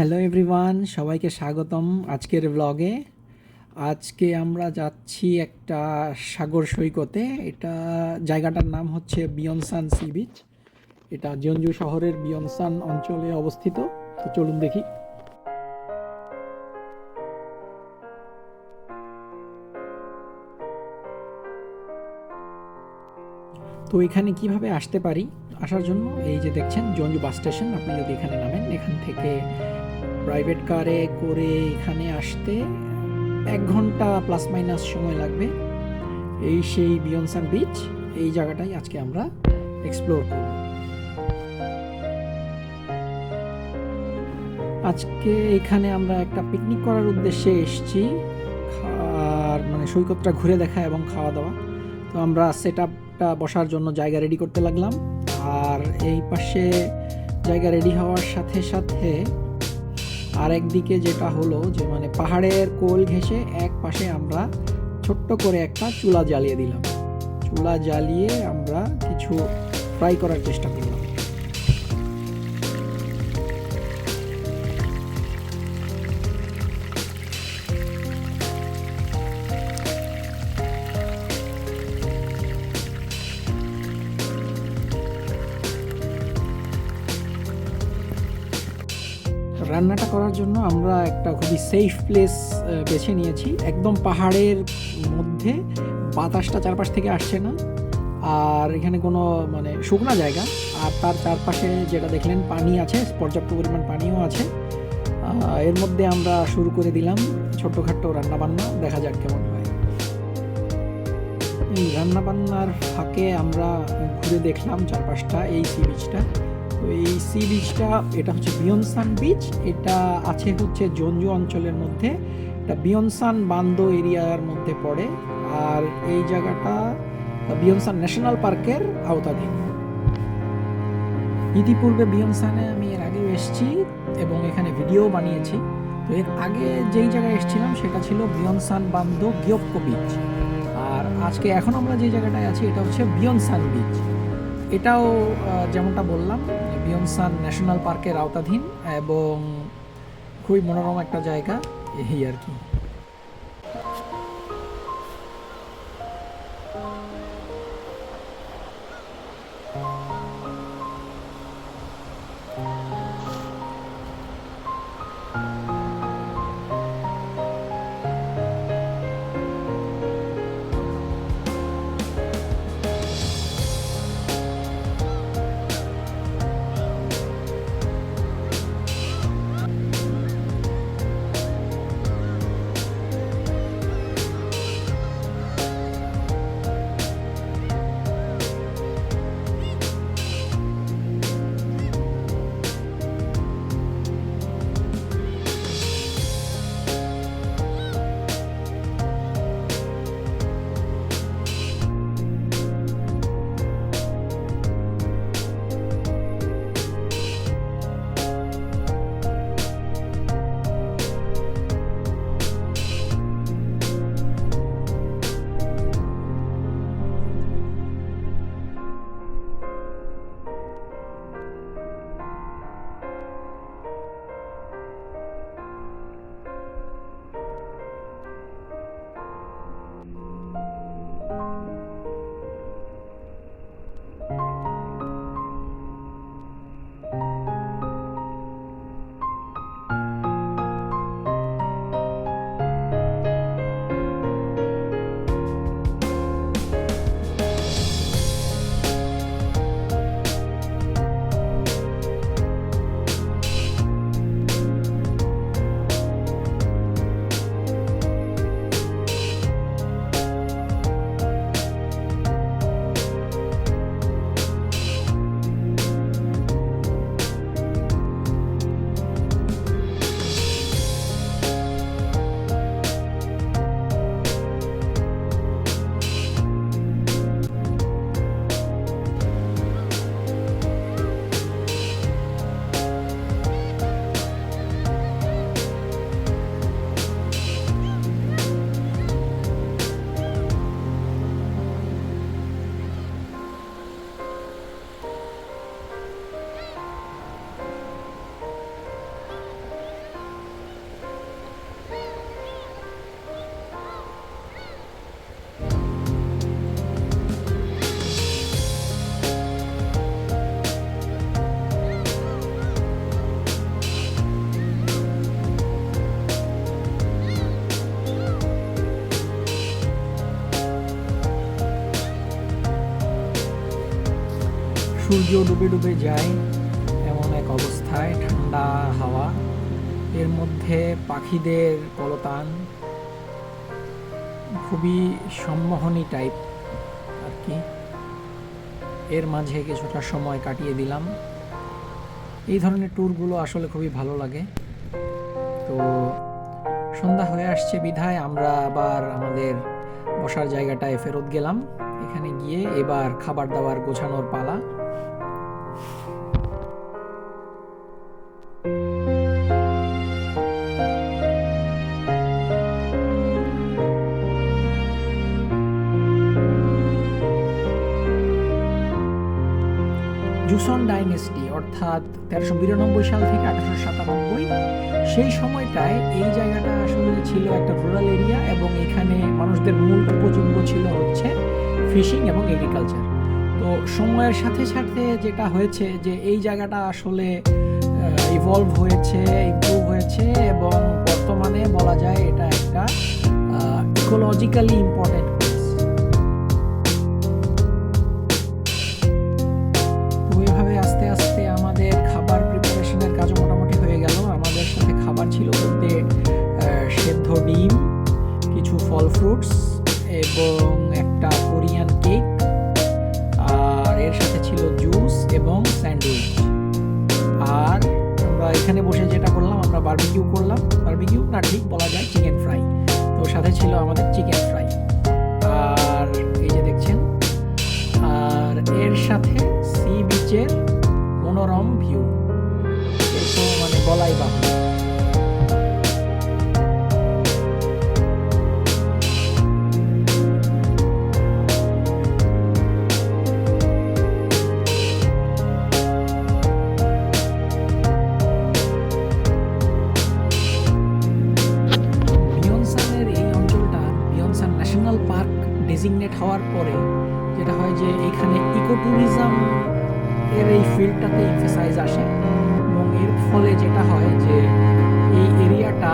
Hello everyone সবাইকে স্বাগতম আজকের ব্লগে আজকে আমরা যাচ্ছি একটা সাগর সৈকতে। এটা জায়গাটার নাম হচ্ছে বিয়নসান সি বিচ এটা জিয়ঞ্জু শহরের বিয়নসান অঞ্চলে অবস্থিত। তো চলুন দেখি। তো এখানে কীভাবে আসতে পারি? আসার জন্য এই যে দেখছেন জঞ্জু বাস স্টেশন। আপনি যদি এখানে নামেন, এখান থেকে প্রাইভেট কারে করে এখানে আসতে এক ঘণ্টা প্লাস মাইনাস সময় লাগবে। এই সেই বিয়নসান বিচ এই জায়গাটাই আজকে আমরা এক্সপ্লোর করব। আজকে এখানে আমরা একটা পিকনিক করার উদ্দেশ্যে এসেছি। আর মানে সৈকতটা ঘুরে দেখা এবং খাওয়া দাওয়া। তো আমরা সেট আপটা বসার জন্য জায়গা রেডি করতে লাগলাম। আর এই পাশে জায়গা রেডি হওয়ার সাথে সাথে আর একদিকে যেটা হলো যে মানে পাহাড়ের কোল ঘেঁষে এক পাশে আমরা ছোট্ট করে একটা চুলা জ্বালিয়ে দিলাম। চুলা জ্বালিয়ে আমরা কিছু ফ্রাই করার চেষ্টা করলাম। রান্নাটা করার জন্য আমরা একটা খুবই সেফ প্লেস বেছে নিয়েছি। একদম পাহাড়ের মধ্যে বাতাসটা চারপাশ থেকে আসছে না। আর এখানে কোনো মানে শুকনা জায়গা। আর তার চারপাশে যেটা দেখলেন, পানি আছে, পর্যাপ্ত পরিমাণ পানিও আছে। এর মধ্যে আমরা শুরু করে দিলাম ছোট্টখাট্টো রান্নাবান্না। দেখা যাক কেমন হয়। রান্নাবান্নার ফাঁকে আমরা ঘুরে দেখলাম চারপাশটা, এই সি বিচটা এই সি বিচটা এটা হচ্ছে বিয়নসান বিচ এটা আছে হচ্ছে জঞ্জু অঞ্চলের মধ্যে। এটা বিয়নসান বান্দো এরিয়ার মধ্যে পড়ে, আর এই জায়গাটা বিয়নসান ন্যাশনাল পার্কের আওতাধীন। ইতিপূর্বে বিয়নসানে আমি এর আগেও এসেছি এবং এখানে ভিডিও বানিয়েছি। তো এর আগে যেই জায়গায় এসেছিলাম, সেটা ছিল বিয়নসান বান্দো গিয়প্কো বিচ আর আজকে এখন আমরা যে জায়গাটায় আছি, এটা হচ্ছে বিয়নসান বিচ এটাও যেমনটা বললাম বিয়নসান ন্যাশনাল পার্কের আওতাধীন এবং খুবই মনোরম একটা জায়গা এই আর কি। সূর্য ডুবে ডুবে যায় এমন এক অবস্থায়, ঠান্ডা হাওয়া। এর মধ্যে পাখিদের কলতান খুবই সম্মোহনী টাইপ আর কি। এর মাঝে কিছুটা সময় কাটিয়ে দিলাম। এই ধরনের ট্যুরগুলো আসলে খুবই ভালো লাগে। তো সন্ধ্যা হয়ে আসছে বিধায় আমরা আবার আমাদের বসার জায়গাটায় ফেরত গেলাম। এখানে গিয়ে এবার খাবার দাবার গোছানোর পালা। অর্থাৎ তেরোশো বিরানব্বই সাল থেকে আঠারোশো সাতানব্বই, সেই সময়টায় এই জায়গাটা আসলে ছিল একটা রুরাল এরিয়া এবং এখানে মানুষদের মূল উপজীব্য ছিল হচ্ছে ফিশিং এবং এগ্রিকালচার তো সময়ের সাথে সাথে যেটা হয়েছে যে এই জায়গাটা আসলে ইভলভ হয়েছে ইমপ্রুভ হয়েছে এবং বর্তমানে বলা যায় এটা একটা ইকোলজিক্যালি ইম্পর্টেন্ট বারবিকিউ করলাম। বারবিকিউ না, ঠিক বলা যায় চিকেন ফ্রাই তো সাথে ছিল আমাদের চিকেন ফ্রাই আর এই যে দেখছেন, আর এর সাথে সি বিচের মনোরম ভিউ তো মানে বলাই বাহুল্য ন্যাশনাল পার্ক ডেজিগনেট হওয়ার পরে যেটা হয় যে এখানে ইকো ট্যুরিজম এর এই ফিল্ডটাতে এমফেসাইজ আসে এবং এর ফলে যেটা হয় যে এই এরিয়াটা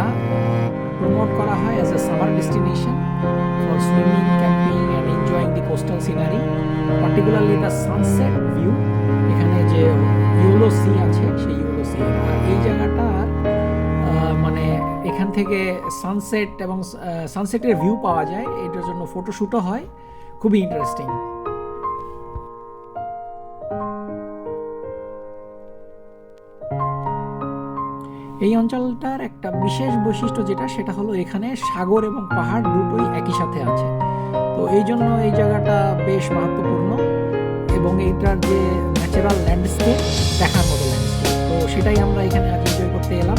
প্রমোট করা হয় as a summer destination for swimming camping and enjoying the coastal scenery particularly the sunset view এখানে যে ইউলো সি আছে, সেই ইউলো সি এই মানে এখান থেকে সানসেট এবং সানসেটের ভিউ পাওয়া যায়। এটার জন্য ফটোশ্যুটও হয়। খুবই ইন্টারেস্টিং এই অঞ্চলটার একটা বিশেষ বৈশিষ্ট্য যেটা, সেটা হলো এখানে সাগর এবং পাহাড় দুটোই একই সাথে আছে। তো এই জন্য এই জায়গাটা বেশ মাহাত্মপূর্ণ এবং এইটার যে ন্যাচারাল ল্যান্ডস্কেপ দেখার মতো ল্যান্ডস্কেপ তো সেটাই আমরা এখানে আজ এনজয় করতে এলাম।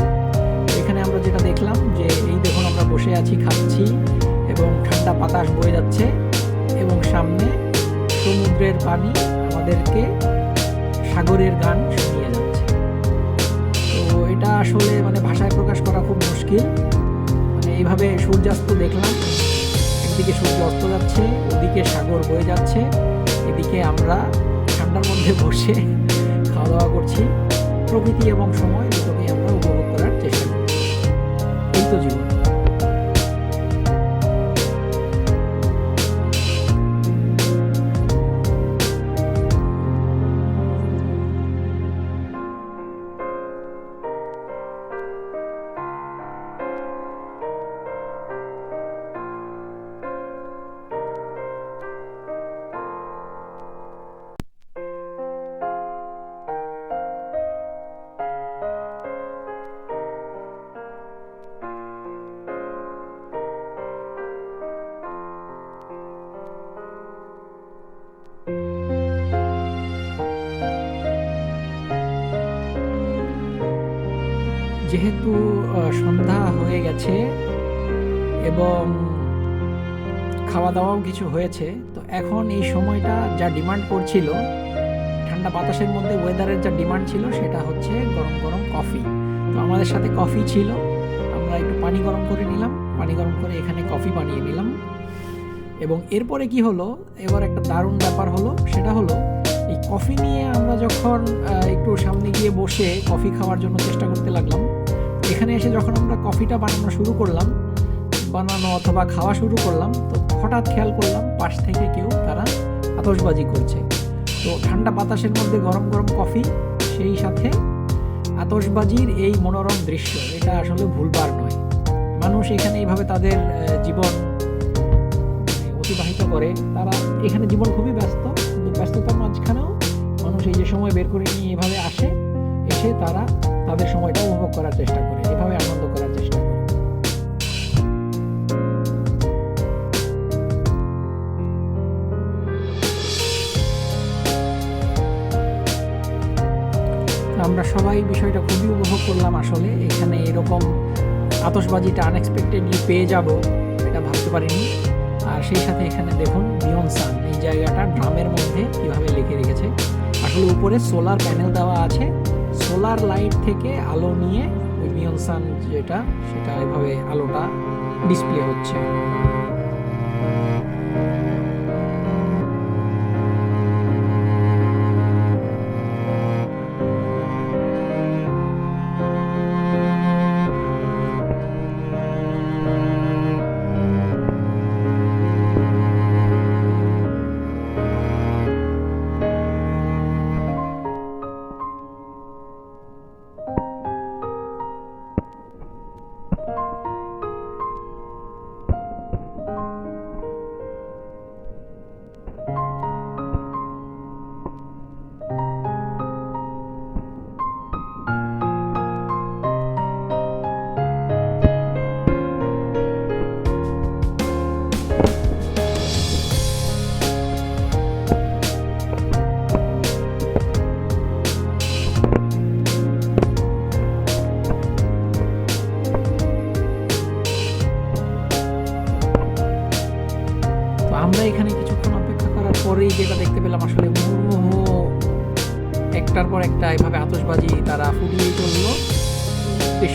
আমরা যেটা দেখলাম যে এই দেখুন আমরা বসে আছি, খাচ্ছি এবং ঠান্ডা বাতাস বয়ে যাচ্ছে এবং সামনে সমুদ্রের পানি আমাদেরকে সাগরের গান শুনিয়ে যাচ্ছে। তো এটা আসলে মানে ভাষায় প্রকাশ করা খুব মুশকিল। মানে এইভাবে সূর্যাস্ত দেখলাম, একদিকে সূর্য অস্ত যাচ্ছে, ওদিকে সাগর বয়ে যাচ্ছে, এদিকে আমরা ঠান্ডার মধ্যে বসে খাওয়া দাওয়া করছি। প্রকৃতি এবং সময় দুটোকেই এই হয়ে গেছে এবং খাওয়া দাওয়াও কিছু হয়েছে। তো এখন এই সময়টা যা ডিমান্ড করছিল, ঠান্ডা বাতাসের মধ্যে ওয়েদারের যা ডিমান্ড ছিল, সেটা হচ্ছে গরম গরম কফি তো আমাদের সাথে কফি ছিল, আমরা একটু পানি গরম করে নিলাম, পানি গরম করে এখানে কফি বানিয়ে নিলাম। এবং এরপরে কি হলো, এবার একটা দারুণ ব্যাপার হলো, সেটা হলো, এই কফি নিয়ে আমরা যখন একটু সামনে গিয়ে বসে কফি খাওয়ার জন্য চেষ্টা করতে লাগলাম এখানে এসে যখন আমরা কফিটা বানানো শুরু করলাম, বানানো অথবা খাওয়া শুরু করলাম, তো হঠাৎ খেয়াল করলাম পাশ থেকে কেউ তারা আতশবাজি করছে। তো ঠান্ডা বাতাসের মধ্যে গরম গরম কফি, সেই সাথে আতশবাজির এই মনোরম দৃশ্য, এটা আসলে ভুলবার নয়। মানুষ এখানে এইভাবে তাদের জীবন অতিবাহিত করে। তারা এখানে জীবন খুবই ব্যস্ত, কিন্তু ব্যস্ততার মাঝখানেও মানুষ এই যে সময় বের করে নিয়ে এভাবে আসে, এসে তারা তাদের সময়টা উপভোগ করার চেষ্টা করে, এভাবে আনন্দ করার চেষ্টা করে। আমরা সবাই বিষয়টা খুবই উপভোগ করলাম আসলে, এখানে এরকম আতশবাজিটা আনএক্সপেক্টেডলি পেয়ে যাব এটা ভাবতে পারিনি। আর সেই সাথে এখানে দেখুন বিয়ন সান এই জায়গাটা ড্রামের মধ্যে কীভাবে লিখে রেখেছে। আসলে উপরে সোলার প্যানেল দেওয়া আছে সোলার লাইট থেকে আলো নিয়ে ওই বিয়ন সান যেটা সেটা এভাবে আলোটা ডিসপ্লে হচ্ছে।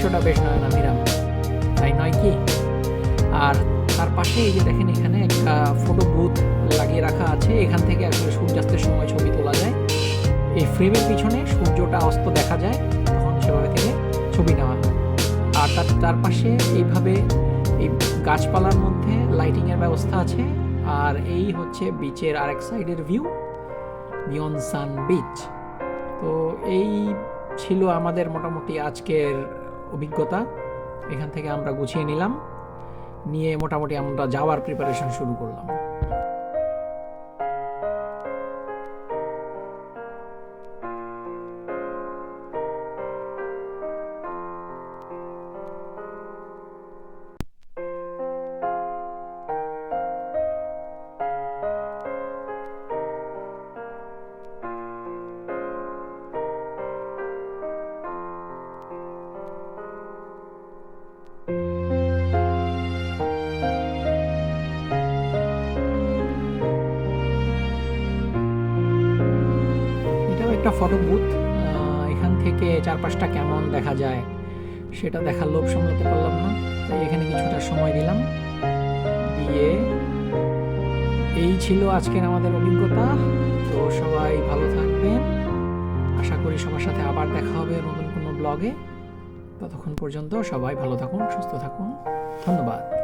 দৃশ্যটা বেশ নয়নাভিরাম তাই নয় কি? আর তার পাশে এই যে দেখেন এখানে একটা ফটো বুথ লাগিয়ে রাখা আছে, এখান থেকে আসলে সূর্যাস্তের সময় ছবি তোলা যায়। এই ফ্রেমের পিছনে সূর্যটা অস্ত দেখা যায়, তখন সেভাবে থেকে ছবি নেওয়া হয়। আর তার তার পাশে এইভাবে এই গাছপালার মধ্যে লাইটিংয়ের ব্যবস্থা আছে, আর এই হচ্ছে বিচের আরেক সাইডের ভিউ বিয়ন সান বিচ তো এই ছিল আমাদের মোটামুটি আজকের অভিজ্ঞতা এখান থেকে আমরা গুছিয়ে নিলাম। নিয়ে মোটামুটি আমরা যাওয়ার প্রিপারেশন শুরু করলাম। ফটো বুথ এখান থেকে চারপাশটা কেমন দেখা যায় সেটা দেখার লোভ সামলাতে পারলাম না। তাই এখানে কিছুটা সময় দিলাম। দিয়ে এই ছিল আজকের আমাদের অভিজ্ঞতা। তো সবাই ভালো থাকবেন। আশা করি সবার সাথে আবার দেখা হবে নতুন কোনো ব্লগে ততক্ষণ পর্যন্ত সবাই ভালো থাকুন, সুস্থ থাকুন। ধন্যবাদ।